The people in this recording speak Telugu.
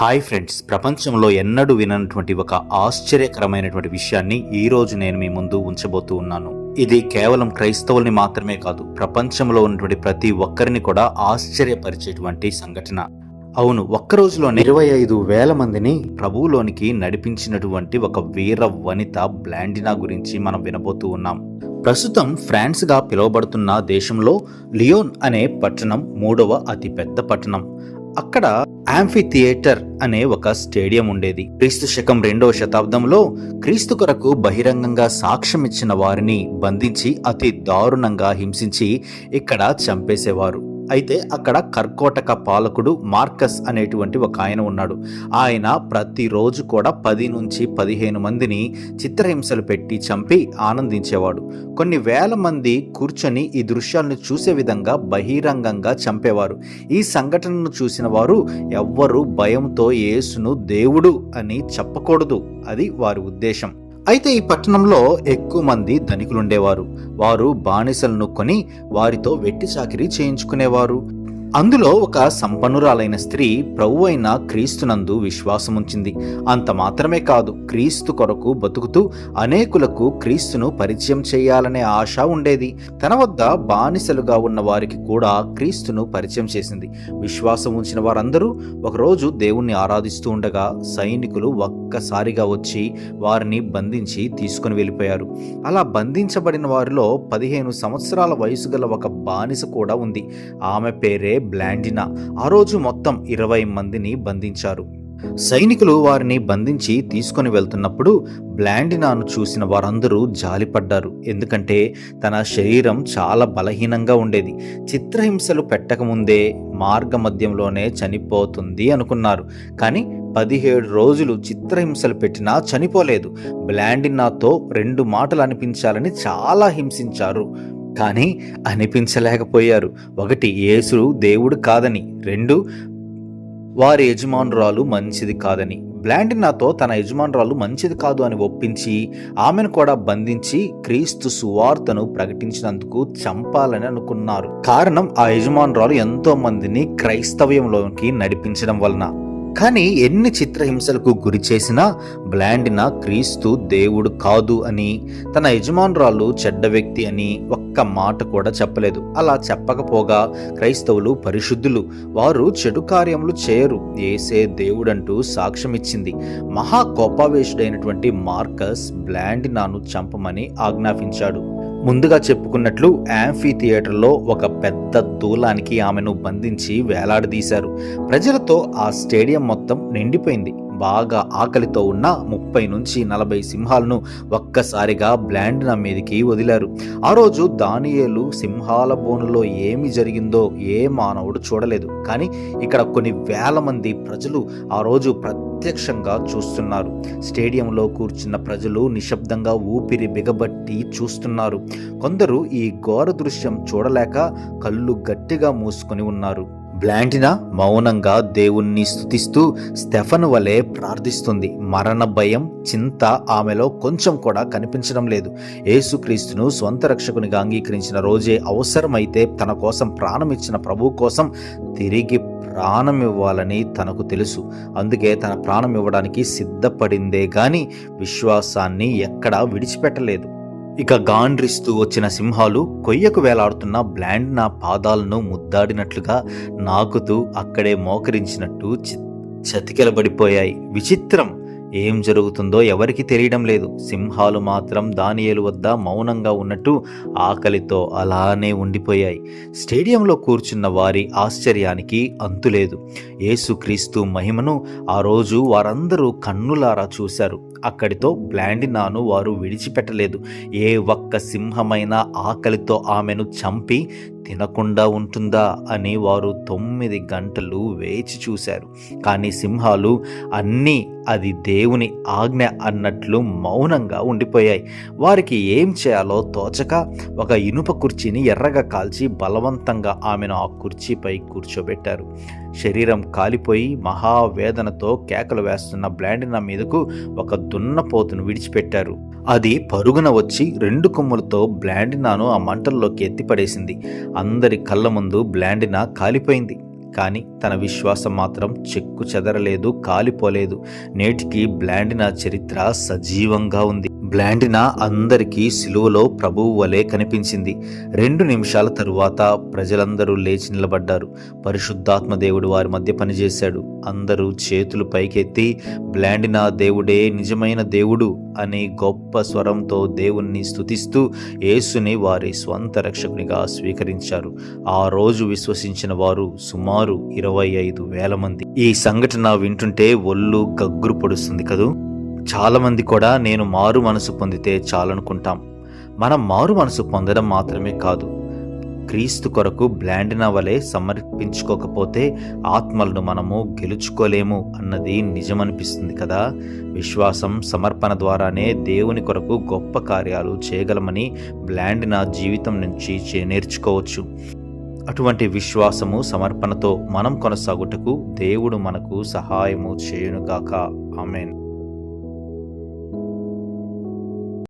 హాయ్ ఫ్రెండ్స్ ప్రపంచంలో ఎన్నడూ విననటువంటి ఒక ఆశ్చర్యకరమైనటువంటి విషయాన్ని ఈ రోజు నేను మీ ముందు ఉంచబోతూ ఉన్నాను. ఇది కేవలం క్రైస్తవుల్ని మాత్రమే కాదు ప్రపంచంలో ఉన్నటువంటి ప్రతి ఒక్కరిని కూడా ఆశ్చర్యపరిచేటువంటి సంఘటన. అవును ఒక్క రోజులోనే ఇరవై ఐదు వేల మందిని ప్రభువులోనికి నడిపించినటువంటి ఒక వీర వనిత బ్లాండినా గురించి మనం వినబోతూ ఉన్నాం. ప్రస్తుతం ఫ్రాన్స్గా పిలువబడుతున్న దేశంలో లియోన్ అనే పట్టణం మూడవ అతిపెద్ద పట్టణం. అక్కడ యాంఫీ థియేటర్ అనే ఒక స్టేడియం ఉండేది. క్రీస్తు శకం రెండవ శతాబ్దంలో క్రీస్తు కొరకు బహిరంగంగా సాక్ష్యం ఇచ్చిన వారిని బంధించి అతి దారుణంగా హింసించి ఇక్కడ చంపేసేవారు. అయితే అక్కడ కర్కోటక పాలకుడు మార్కస్ అనేటువంటి ఒక ఆయన ఉన్నాడు. ఆయన ప్రతిరోజు కూడా పది నుంచి పదిహేను మందిని చిత్రహింసలు పెట్టి చంపి ఆనందించేవాడు. కొన్ని వేల మంది కూర్చొని ఈ దృశ్యాలను చూసే విధంగా బహిరంగంగా చంపేవారు. ఈ సంఘటనను చూసిన వారు ఎవ్వరూ భయంతో యేసును దేవుడు అని చెప్పకూడదు. అది వారి ఉద్దేశం. అయితే ఈ పట్టణంలో ఎక్కువ మంది ధనికులుండేవారు. వారు బానిసలను కొని వారితో వెట్టి చాకిరీ చేయించుకునేవారు. అందులో ఒక సంపన్నురాలైన స్త్రీ ప్రభు అయిన క్రీస్తునందు విశ్వాసముంచింది. అంత మాత్రమే కాదు క్రీస్తు కొరకు బతుకుతూ అనేకులకు క్రీస్తును పరిచయం చేయాలనే ఆశ ఉండేది. తన వద్ద బానిసలుగా ఉన్న వారికి కూడా క్రీస్తును పరిచయం చేసింది. విశ్వాసం ఉంచిన వారందరూ ఒకరోజు దేవుణ్ణి ఆరాధిస్తూ ఉండగా సైనికులు ఒక్కసారిగా వచ్చి వారిని బంధించి తీసుకుని వెళ్ళిపోయారు. అలా బంధించబడిన వారిలో పదిహేను సంవత్సరాల వయసు గల ఒక బానిస కూడా ఉంది. ఆమె పేరే బ్లాండినా. ఆ రోజు మొత్తం ఇరవై మందిని బంధించారు. సైనికులు వారిని బంధించి తీసుకొని వెళ్తున్నప్పుడు బ్లాండినాను చూసిన వారందరూ జాలిపడ్డారు. ఎందుకంటే తన శరీరం చాలా బలహీనంగా ఉండేది. చిత్రహింసలు పెట్టకముందే మార్గ మధ్యంలోనే చనిపోతుంది అనుకున్నారు. కానీ పదిహేడు రోజులు చిత్రహింసలు పెట్టినా చనిపోలేదు. బ్లాండినాతో రెండు మాటలు అనిపించాలని చాలా హింసించారు. కానీ అనిపించలేకపోయారు. ఒకటి యేసు దేవుడు కాదని. రెండు వారి యజమానురాలు మంచిది కాదని. బ్లాండినాతో తన యజమానురాలు మంచిది కాదు అని ఒప్పించి ఆమెను కూడా బంధించి క్రీస్తు సువార్తను ప్రకటించినందుకు చంపాలని అనుకున్నారు. కారణం ఆ యజమానురాలు ఎంతో మందిని క్రైస్తవ్యంలోకి నడిపించడం వలన. కానీ ఎన్ని చిత్రహింసలకు గురి చేసినా బ్లాండిన క్రీస్తు దేవుడు కాదు అని తన యజమానురాలు చెడ్డ వ్యక్తి అని ఒక్క మాట కూడా చెప్పలేదు. అలా చెప్పకపోగా క్రైస్తవులు పరిశుద్ధులు వారు చెడు కార్యములు చేయరు. ఏసే దేవుడంటూ సాక్ష్యం ఇచ్చింది మహా కోపావేశుడైనటువంటి మార్కస్ బ్లాండినాను చంపమని ఆజ్ఞాపించాడు. ముందుగా చెప్పుకున్నట్లు యాంఫీ థియేటర్లో ఒక పెద్ద దూలానికి ఆమెను బంధించి వేలాడదీశారు. ప్రజలతో ఆ స్టేడియం మొత్తం నిండిపోయింది. బాగా ఆకలితో ఉన్న ముప్పై నుంచి నలభై సింహాలను ఒక్కసారిగా బ్లాండ్న మీదికి వదిలారు. ఆ రోజు దానియేలు సింహాల బోనులో ఏమి జరిగిందో ఏ మానవుడు చూడలేదు. కానీ ఇక్కడ కొన్ని వేల మంది ప్రజలు ఆ రోజు ప్రత్యక్షంగా చూస్తున్నారు. స్టేడియంలో కూర్చున్న ప్రజలు నిశ్శబ్దంగా ఊపిరి బిగబట్టి చూస్తున్నారు. కొందరు ఈ ఘోర దృశ్యం చూడలేక కళ్ళు గట్టిగా మూసుకొని ఉన్నారు. బ్లాంటినా మౌనంగా దేవుణ్ణి స్థుతిస్తూ స్టెఫన్ వలె ప్రార్థిస్తుంది. మరణ భయం చింత ఆమెలో కొంచెం కూడా కనిపించడం లేదు. యేసుక్రీస్తును స్వంత రక్షకునిగా అంగీకరించిన రోజే అవసరమైతే తన కోసం ప్రాణం ఇచ్చిన ప్రభు కోసం తిరిగి ప్రాణం ఇవ్వాలని తనకు తెలుసు. అందుకే తన ప్రాణం ఇవ్వడానికి సిద్ధపడిందే గాని విశ్వాసాన్ని ఎక్కడా విడిచిపెట్టలేదు. ఇక గాండ్రిస్తూ వచ్చిన సింహాలు కొయ్యకు వేలాడుతున్న బ్లాండ్ నా పాదాలను ముద్దాడినట్లుగా నాకుతూ అక్కడే మోకరించినట్టు చి- చతికిలబడిపోయాయి. విచిత్రం! ఏం జరుగుతుందో ఎవరికి తెలియడం లేదు. సింహాలు మాత్రం దానియేలు వద్ద మౌనంగా ఉన్నట్టు ఆకలితో అలానే ఉండిపోయాయి. స్టేడియంలో కూర్చున్న వారి ఆశ్చర్యానికి అంతులేదు. యేసుక్రీస్తు మహిమను ఆ రోజు వారందరూ కన్నులారా చూశారు. అక్కడితో బ్లాండినాను వారు విడిచిపెట్టలేదు. ఏ ఒక్క సింహమైన ఆకలితో ఆమెను చంపి తినకుండా ఉంటుందా అని వారు తొమ్మిది గంటలు వేచి చూశారు. కానీ సింహాలు అన్నీ అది దేవుని ఆజ్ఞ అన్నట్లు మౌనంగా ఉండిపోయాయి. వారికి ఏం చేయాలో తోచక ఒక ఇనుప కుర్చీని ఎర్రగా కాల్చి బలవంతంగా ఆమెను ఆ కుర్చీపై కూర్చోబెట్టారు. శరీరం కాలిపోయి మహావేదనతో కేకలు వేస్తున్న బ్లాండినా మీదకు ఒక దున్నపోతును విడిచిపెట్టారు. అది పరుగున వచ్చి రెండు కొమ్ములతో బ్లాండినాను ఆ మంటల్లోకి ఎత్తిపడేసింది. అందరి కళ్ళ ముందు బ్లాండినా కాలిపోయింది. కానీ తన విశ్వాసం మాత్రం చెక్కు చెదరలేదు కాలిపోలేదు. నేటికి బ్లాండినా చరిత్ర సజీవంగా ఉంది. బ్లాండినా అందరికీ సిలువలో ప్రభువు వలె కనిపించింది. రెండు నిమిషాల తరువాత ప్రజలందరూ లేచి నిలబడ్డారు. పరిశుద్ధాత్మ దేవుడు వారి మధ్య పనిచేశాడు. అందరూ చేతులు పైకెత్తి బ్లాండినా దేవుడే నిజమైన దేవుడు అని గొప్ప స్వరంతో దేవుణ్ణి స్థుతిస్తూ యేసుని వారి స్వంత రక్షకునిగా స్వీకరించారు. ఆ రోజు విశ్వసించిన వారు సుమారు ఇరవై ఇరవై ఐదు వేల మంది. ఈ సంఘటన వింటుంటే ఒళ్ళు గగ్గురు పొడుస్తుంది కదూ? చాలామంది కూడా నేను మారు మనసు పొందితే చాలనుకుంటాం. మనం మారు మనసు పొందడం మాత్రమే కాదు. క్రీస్తు కొరకు బ్లాండిన వలె సమర్పించుకోకపోతే ఆత్మలను మనము గెలుచుకోలేము అన్నది నిజమనిపిస్తుంది కదా? విశ్వాసం సమర్పణ ద్వారానే దేవుని కొరకు గొప్ప కార్యాలు చేయగలమని బ్లాండిన జీవితం నుంచి చే- నేర్చుకోవచ్చు. అటువంటి విశ్వాసము సమర్పణతో మనం కొనసాగుటకు దేవుడు మనకు సహాయము చేయునుగాక. ఆమెన్.